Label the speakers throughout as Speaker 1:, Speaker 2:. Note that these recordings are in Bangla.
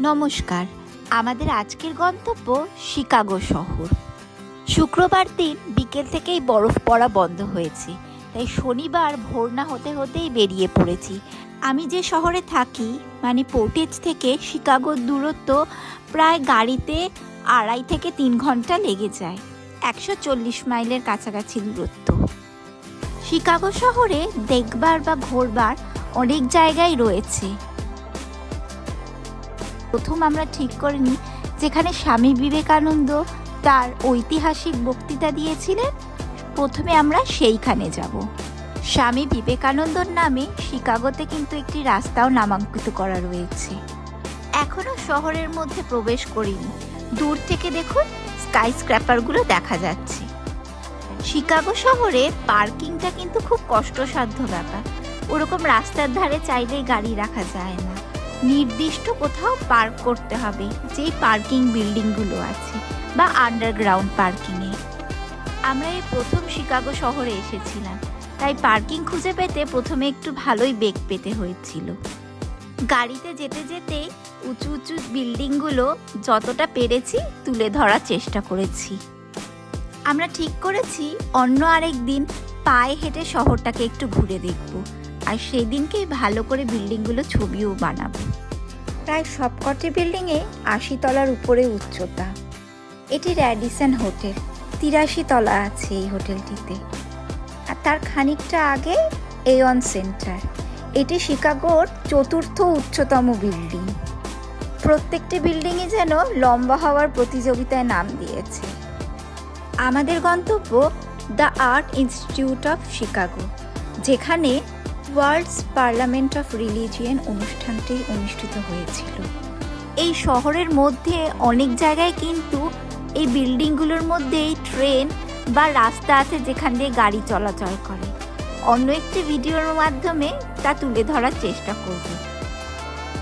Speaker 1: নমস্কার। আমাদের আজকের গন্তব্য শিকাগো শহর। শুক্রবার দিন বিকেল থেকেই বরফ পড়া বন্ধ হয়েছে, তাই শনিবার ভোর না হতে হতেই বেরিয়ে পড়েছি। আমি যে শহরে থাকি মানে পোর্টেজ থেকে শিকাগোর দূরত্ব প্রায় গাড়িতে আড়াই থেকে তিন ঘণ্টা লেগে যায়, একশো চল্লিশ মাইলের কাছাকাছি দূরত্ব। শিকাগো শহরে দেখবার বা ঘোরবার অনেক জায়গায় রয়েছে প্রথম আমরা ঠিক করে নিই, যেখানে স্বামী বিবেকানন্দ তার ঐতিহাসিক বক্তৃতা দিয়েছিলেন, প্রথমে আমরা সেইখানে যাব। স্বামী বিবেকানন্দর নামে শিকাগোতে কিন্তু একটি রাস্তাও নামাঙ্কিত করা রয়েছে। এখনও শহরের মধ্যে প্রবেশ করিনি। দূর থেকে দেখুন স্কাই স্ক্র্যাপারগুলো দেখা যাচ্ছে। শিকাগো শহরে পার্কিংটা কিন্তু খুব কষ্টসাধ্য ব্যাপার। ওরকম রাস্তার ধারে চাইলেই গাড়ি রাখা যায় না। নির্দিষ্ট কোথাও পার্ক করতে হবে, যেই পার্কিং বিল্ডিংগুলো আছে, বা আন্ডারগ্রাউন্ড পার্কিংয়ে। আমরা এই প্রথম শিকাগো শহরে এসেছিলাম, তাই পার্কিং খুঁজে পেতে প্রথমে একটু ভালোই বেগ পেতে হয়েছিল। গাড়িতে যেতে যেতে উঁচু উঁচু বিল্ডিংগুলো যতটা পেরেছি তুলে ধরার চেষ্টা করেছি। আমরা ঠিক করেছি, অন্য আরেক দিন পায়ে হেঁটে শহরটাকে একটু ঘুরে দেখব। আর সেই দিনকেই ভালো করে বিল্ডিংগুলো ছবিও বানাবো। প্রায় সবকটি বিল্ডিংয়ে আশি তলার উপরে উচ্চতা। এটি র্যাডিসন হোটেল। তিরাশি তলা আছে এই হোটেলটিতে। আর তার খানিকটা আগে এয়ন সেন্টার। এটি শিকাগোর চতুর্থ উচ্চতম বিল্ডিং। প্রত্যেকটি বিল্ডিংই যেন লম্বা হওয়ার প্রতিযোগিতায় নাম দিয়েছে। আমাদের গন্তব্য the art institute of Chicago, যেখানে ওয়ার্ল্ডস পার্লামেন্ট অফ রিলিজিয়ান অনুষ্ঠানটি অনুষ্ঠিত হয়েছিল। এই শহরের মধ্যে অনেক জায়গায় কিন্তু এই বিল্ডিংগুলোর মধ্যেই ট্রেন বা রাস্তা আছে যেখান দিয়ে গাড়ি চলাচল করে। অন্য একটি ভিডিওর মাধ্যমে তা তুলে ধরার চেষ্টা করব।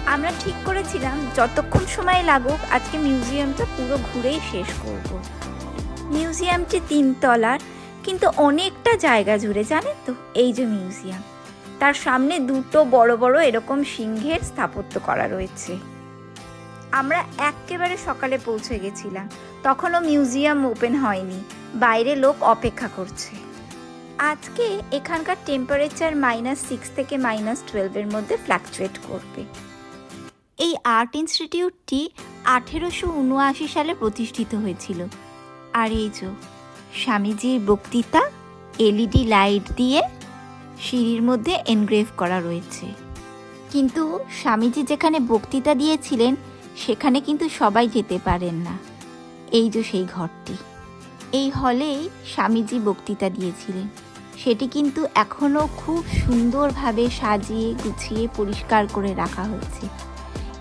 Speaker 1: আমরা ঠিক করেছিলাম, যতক্ষণ সময় লাগুক আজকে মিউজিয়ামটা পুরো ঘুরেই শেষ করব। মিউজিয়ামটি তিনতলার, কিন্তু অনেকটা জায়গা জুড়ে, জানেন তো? এই যে মিউজিয়াম। তার সামনে দুটো বড় বড় এরকম সিংহের স্থাপত্য করা রয়েছে। আমরা একেবারে সকালে পৌঁছে গেছিলাম। তখনও মিউজিয়াম ওপেন হয়নি। বাইরে লোক অপেক্ষা করছে। আজকে এখানকার টেম্পারেচার মাইনাস সিক্স থেকে মাইনাস টুয়েলভের মধ্যে ফ্ল্যাকচুয়েট করবে। এই আর্ট ইনস্টিটিউটটি আঠেরোশো উনআশি সালে প্রতিষ্ঠিত হয়েছিল। আর এই যে স্বামীজির বক্তৃতা, এলইডি লাইট দিয়ে সিঁড়ির মধ্যে এনগ্রেভ করা রয়েছে। কিন্তু স্বামীজি যেখানে বক্তৃতা দিয়েছিলেন, সেখানে কিন্তু সবাই যেতে পারেন না। এই যে সেই ঘরটি। এই হলেই স্বামীজি বক্তৃতা দিয়েছিলেন। সেটি কিন্তু এখনও খুব সুন্দরভাবে সাজিয়ে, গুছিয়ে, পরিষ্কার করে রাখা হয়েছে।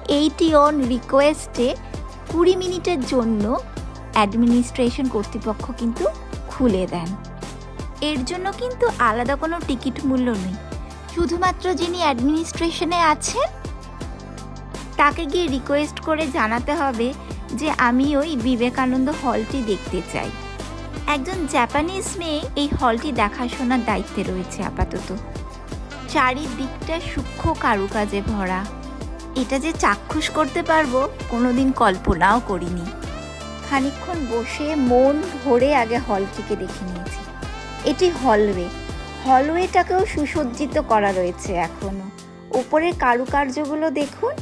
Speaker 1: এইটি অন রিকোয়েস্টে কুড়ি মিনিটের জন্য অ্যাডমিনিস্ট্রেশন কর্তৃপক্ষ কিন্তু খুলে দেন। এর জন্য কিন্তু আলাদা কোনো টিকিট মূল্য নেই। শুধুমাত্র যিনি অ্যাডমিনিস্ট্রেশনে আছেন, তাকে গিয়ে রিকোয়েস্ট করে জানাতে হবে যে আমি ওই বিবেকানন্দ হলটি দেখতে চাই। একজন জাপানিজ মেয়ে এই হলটি দেখাশোনার দায়িত্বে রয়েছে আপাতত। চারিদিকটা সূক্ষ্ম কারুকাজে ভরা। এটা যে চাক্ষুষ করতে পারব, কোনোদিন কল্পনাও করিনি। খানিকক্ষণ বসে মন ভরে আগে হলটিকে দেখে নিয়েছি। এটি হলওয়ে হলওয়েটাকেও সুসজ্জিত করা রয়েছে এখনও উপরের কারুকার্যগুলো দেখুন,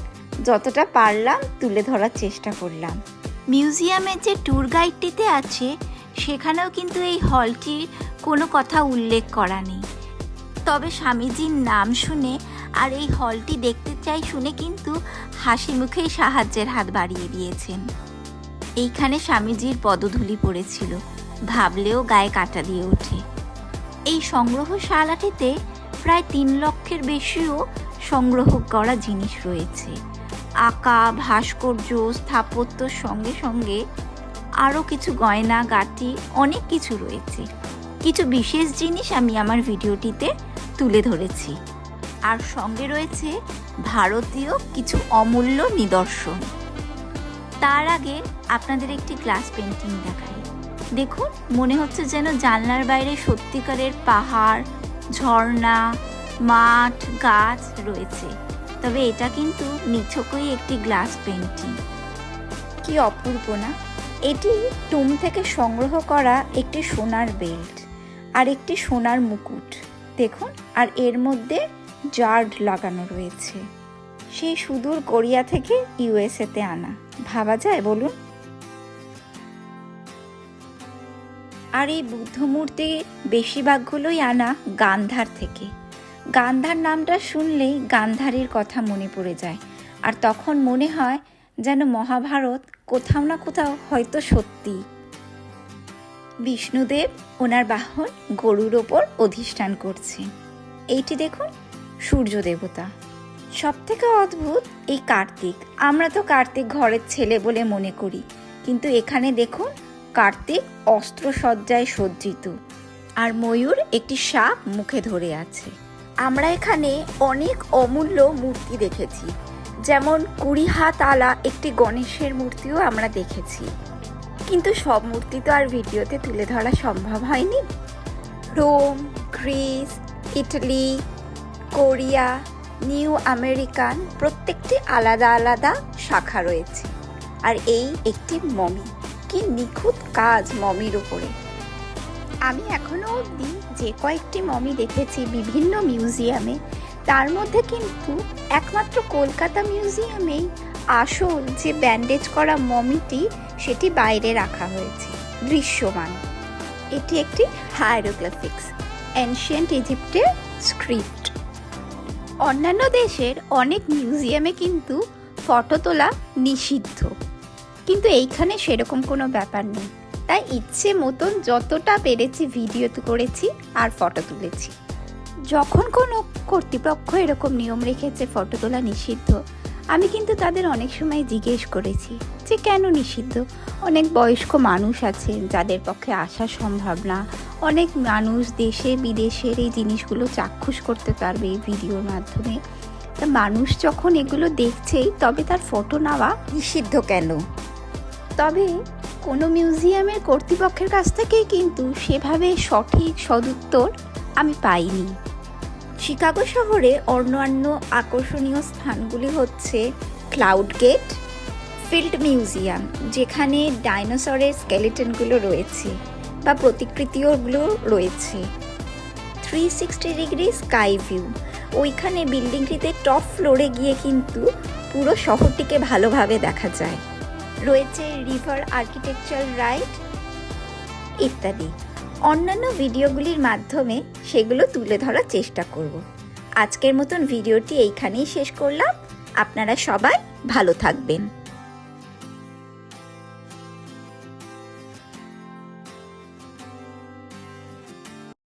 Speaker 1: যতটা পারলাম তুলে ধরার চেষ্টা করলাম। মিউজিয়ামের যে ট্যুর গাইডটিতে আছে, সেখানেও কিন্তু এই হলটির কোনো কথা উল্লেখ করা নেই। তবে স্বামীজির নাম শুনে আর এই হলটি দেখতে চাই শুনে কিন্তু হাসি মুখেই সাহায্যের হাত বাড়িয়ে দিয়েছেন। এইখানে স্বামীজির পদধূলি পড়েছিল। ভাবলেও গায়ে কাটা দিয়ে ওঠে। এই সংগ্রহশালাটিতে প্রায় তিন লক্ষের বেশিও সংগ্রহ করা জিনিস রয়েছে। আঁকা, ভাস্কর্য স্থাপত্যর সঙ্গে সঙ্গে আরও কিছু গয়না গাটি অনেক কিছু রয়েছে। কিছু বিশেষ জিনিস আমি আমার ভিডিওটিতে তুলে ধরেছি। আর সঙ্গে রয়েছে ভারতীয় কিছু অমূল্য নিদর্শন। তার আগে আপনাদের একটি গ্লাস পেন্টিং দেখাই। দেখুন, মনে হচ্ছে যেন জানলার বাইরে সত্যিকারের পাহাড়, ঝর্ণা, মাঠ, গাছ রয়েছে। তবে এটা কিন্তু নিছকই একটি গ্লাস পেন্টিং কি অপূর্ব না? এটি টুম থেকে সংগ্রহ করা একটি সোনার বেল্ট আর একটি সোনার মুকুট। দেখুন, আর এর মধ্যে জার্ড লাগানো রয়েছে। সেই সুদূর কোরিয়া থেকে ইউএসএতে আনা। ভাবা যায়, বলুন? আর এই বুদ্ধ মূর্তি বেশিরভাগগুলোই আনা গান্ধার থেকে। গান্ধার নামটা শুনলেই গান্ধারীর কথা মনে পড়ে যায় আর তখন মনে হয় যেন মহাভারত কোথাও না কোথাও হয়তো সত্যি। বিষ্ণুদেব ওনার বাহন গরুর ওপর অধিষ্ঠান করছে। এইটি দেখুন, সূর্য দেবতা। সব থেকে অদ্ভুত এই কার্তিক। আমরা তো কার্তিক ঘরের ছেলে বলে মনে করি। কিন্তু এখানে দেখুন কার্তিক অস্ত্রসজ্জায় সজ্জিত। আর ময়ূর একটি সাপ মুখে ধরে আছে। আমরা এখানে অনেক অমূল্য মূর্তি দেখেছি। যেমন কুড়ি হাত আলা একটি গণেশের মূর্তিও আমরা দেখেছি। কিন্তু সব মূর্তি তো আর ভিডিওতে তুলে ধরা সম্ভব হয়নি। Rome, Greece, Italy, Korea, new American প্রত্যেকটি আলাদা আলাদা শাখা রয়েছে। আর এই একটি মমি। কি নিখুঁত কাজ মমির উপরে। আমি এখনও অবধি যে কয়েকটি মমি দেখেছি বিভিন্ন মিউজিয়ামে, তার মধ্যে কিন্তু একমাত্র কলকাতা মিউজিয়ামেই আসল যে ব্যান্ডেজ করা মমিটি, সেটি বাইরে রাখা হয়েছে, দৃশ্যমান। এটি একটি হায়ারোগ্রাফিক্স এনশিয়েন্ট ইজিপ্টের স্ক্রিপ্ট। অন্যান্য দেশের অনেক মিউজিয়ামে কিন্তু ফটো তোলা নিষিদ্ধ। কিন্তু এইখানে সেরকম কোনো ব্যাপার নেই। তাই ইচ্ছে মতন যতটা পেরেছি ভিডিও করেছি আর ফটো তুলেছি। যখন কোনো কর্তৃপক্ষ এরকম নিয়ম রেখেছে ফটো তোলা নিষিদ্ধ, আমি কিন্তু তাদের অনেক সময় জিজ্ঞেস করেছি যে কেন নিষিদ্ধ? অনেক বয়স্ক মানুষ আছে যাদের পক্ষে আসা সম্ভব না। অনেক মানুষ দেশে বিদেশের এই জিনিসগুলো চাক্ষুষ করতে পারবে এই ভিডিওর মাধ্যমে। তা মানুষ যখন এগুলো দেখছেই তবে তার ফটো নেওয়া নিষিদ্ধ কেন? তবে কোনো মিউজিয়ামের কর্তৃপক্ষের কাছ থেকেই কিন্তু সেভাবে সঠিক সদুত্তর আমি পাইনি। শিকাগো শহরে অন্যান্য আকর্ষণীয় স্থানগুলি হচ্ছে ক্লাউড গেট ফিল্ড মিউজিয়াম যেখানে ডাইনোসরের স্কেলেটনগুলো রয়েছে বা প্রতিকৃতিগুলো রয়েছে। Three sixty degree sky view, ওইখানে বিল্ডিংটিতে টপ ফ্লোরে গিয়ে কিন্তু পুরো শহরটিকে ভালোভাবে দেখা যায়। রয়েছে রিভার আর্কিটেকচার রাইড ইত্যাদি। অন্যান্য ভিডিওগুলির মাধ্যমে সেগুলো তুলে ধরার চেষ্টা করব। আজকের মতন ভিডিওটি এইখানেই শেষ করলাম। আপনারা সবাই ভালো থাকবেন।